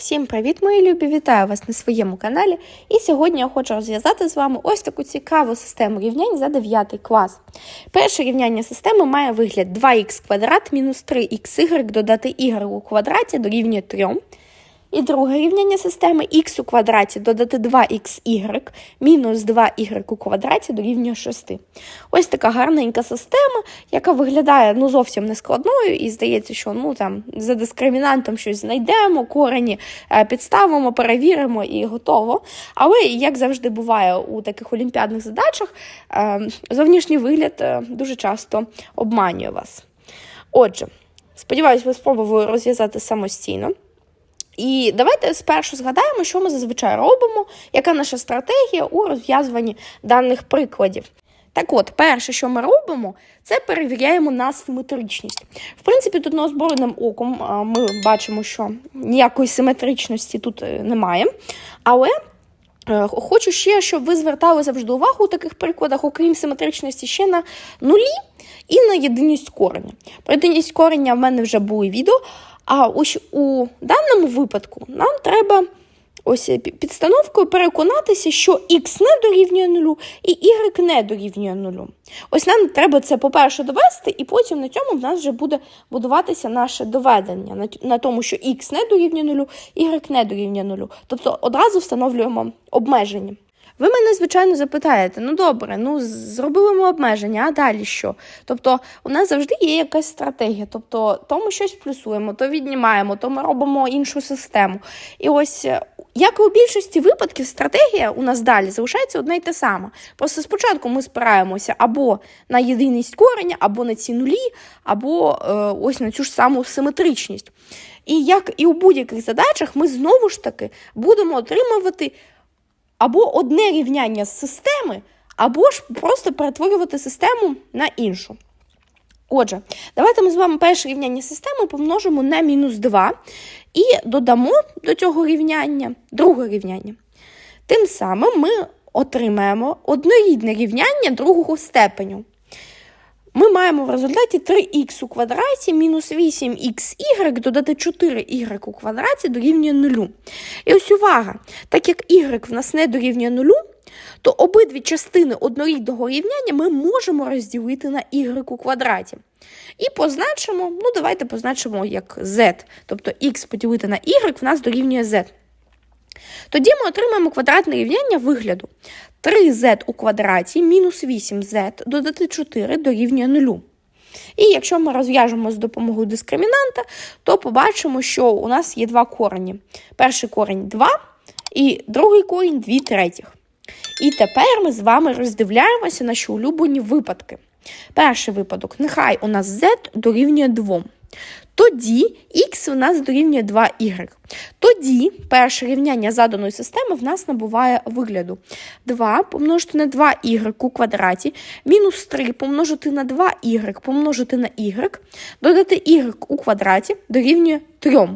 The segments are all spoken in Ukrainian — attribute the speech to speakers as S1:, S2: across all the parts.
S1: Всім привіт, мої любі! Вітаю вас на своєму каналі. І сьогодні я хочу розв'язати з вами ось таку цікаву систему рівнянь за 9 клас. Перше рівняння системи має вигляд 2х квадрат мінус 3xy додати y у квадраті дорівнює 3. І друге рівняння системи х у квадраті додати 2xy мінус 2y у квадраті дорівнює 6. Ось така гарненька система, яка виглядає ну, зовсім не складною, і здається, що ну, там, за дискримінантом щось знайдемо, корені е, підставимо, перевіримо і готово. Але, як завжди буває у таких олімпіадних задачах, е, зовнішній вигляд е, дуже часто обманює вас. Отже, сподіваюся, ви спробували розв'язати самостійно. І давайте спершу згадаємо, що ми зазвичай робимо, яка наша стратегія у розв'язуванні даних прикладів. Так от, перше, що ми робимо, це перевіряємо на симетричність. В принципі, тут неозброєним оком ми бачимо, що ніякої симетричності тут е, немає. Але е, хочу ще, щоб ви звертали завжди увагу у таких прикладах, окрім симетричності, ще на нулі і на єдиність кореня. Про єдиність кореня в мене вже були відео. А ось у даному випадку нам треба ось підстановкою переконатися, що x не дорівнює нулю і y не дорівнює нулю. Ось нам треба це, по-перше, довести, і потім на цьому в нас вже буде будуватися наше доведення на, тому, що x не дорівнює нулю, y не дорівнює нулю. Тобто одразу встановлюємо обмеження. Ви мене, звичайно, запитаєте, ну добре, ну зробили ми обмеження, а далі що? Тобто, у нас завжди є якась стратегія. Тобто, то ми щось плюсуємо, то віднімаємо, то ми робимо іншу систему. І ось, як і у більшості випадків, стратегія у нас далі залишається одна й та сама. Просто спочатку ми спираємося або на єдиність кореня, або на ці нулі, або е, ось на цю ж саму симетричність. І як і у будь-яких задачах, ми знову ж таки будемо отримувати або одне рівняння з системи, або ж просто перетворювати систему на іншу. Отже, давайте ми з вами перше рівняння системи помножимо на мінус 2 і додамо до цього рівняння друге рівняння. Тим самим ми отримаємо однорідне рівняння другого степеню. Ми маємо в результаті 3х у квадраті мінус 8xy додати 4y у квадраті дорівнює 0. І ось увага, так як y в нас не дорівнює 0, то обидві частини однорідного рівняння ми можемо розділити на y у квадраті. І позначимо, ну давайте позначимо як z, тобто x поділити на y в нас дорівнює z. Тоді ми отримаємо квадратне рівняння вигляду 3z у квадраті мінус 8z додати 4 дорівнює 0. І якщо ми розв'яжемо з допомогою дискримінанта, то побачимо, що у нас є два корені. Перший корінь 2 і другий корінь 2 третіх. І тепер ми з вами роздивляємося наші улюблені випадки. Перший випадок, нехай у нас z дорівнює 2. Тоді х у нас дорівнює 2y. Тоді перше рівняння заданої системи в нас набуває вигляду 2 помножити на 2y у квадраті, мінус 3 помножити на 2y помножити на y, додати y у квадраті дорівнює 3.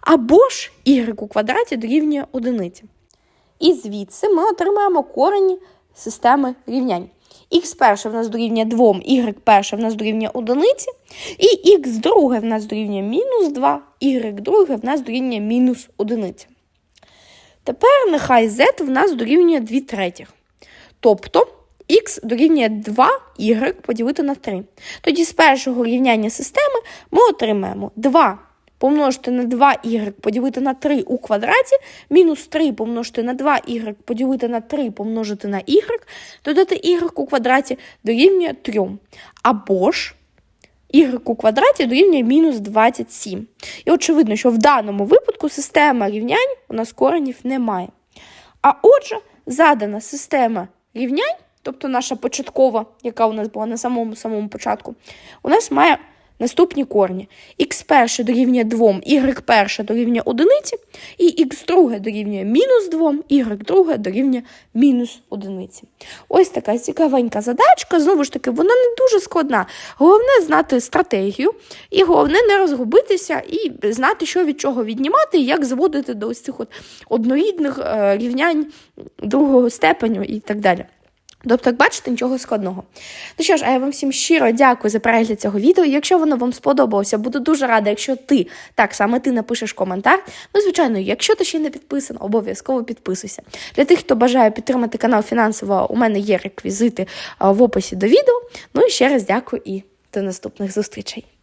S1: Або ж y у квадраті дорівнює 1. І звідси ми отримаємо корені системи рівнянь. Х перше в нас дорівнює 2, y перше в нас дорівнює 1, і х друге в нас дорівнює мінус 2, y друге в нас дорівнює мінус 1. Тепер нехай z в нас дорівнює 2 третіх. Тобто х дорівнює 2 y поділити на 3. Тоді з першого рівняння системи ми отримаємо 2 помножити на 2y поділити на 3 у квадраті, мінус 3 помножити на 2y поділити на 3 помножити на y, додати y у квадраті дорівнює 3. Або ж y у квадраті дорівнює мінус 27. І очевидно, що в даному випадку система рівнянь у нас коренів немає. А отже, задана система рівнянь, тобто наша початкова, яка у нас була на самому самому початку, у нас має наступні корні. х перше дорівнює 2, y перше дорівнює 1, і х друге дорівнює мінус 2, y друге дорівнює мінус 1. Ось така цікавенька задачка. Знову ж таки, вона не дуже складна. Головне знати стратегію, і головне не розгубитися і знати, що від чого віднімати, і як зводити до ось цих от однорідних е, рівнянь другого степеню і так далі. Тобто, як бачите, нічого складного. Ну що ж, а я вам всім щиро дякую за перегляд цього відео. Якщо воно вам сподобалося, буду дуже рада, якщо ти так саме ти напишеш коментар. Ну, звичайно, якщо ти ще не підписан, обов'язково підписуйся. Для тих, хто бажає підтримати канал фінансово, у мене є реквізити в описі до відео. Ну і ще раз дякую і до наступних зустрічей.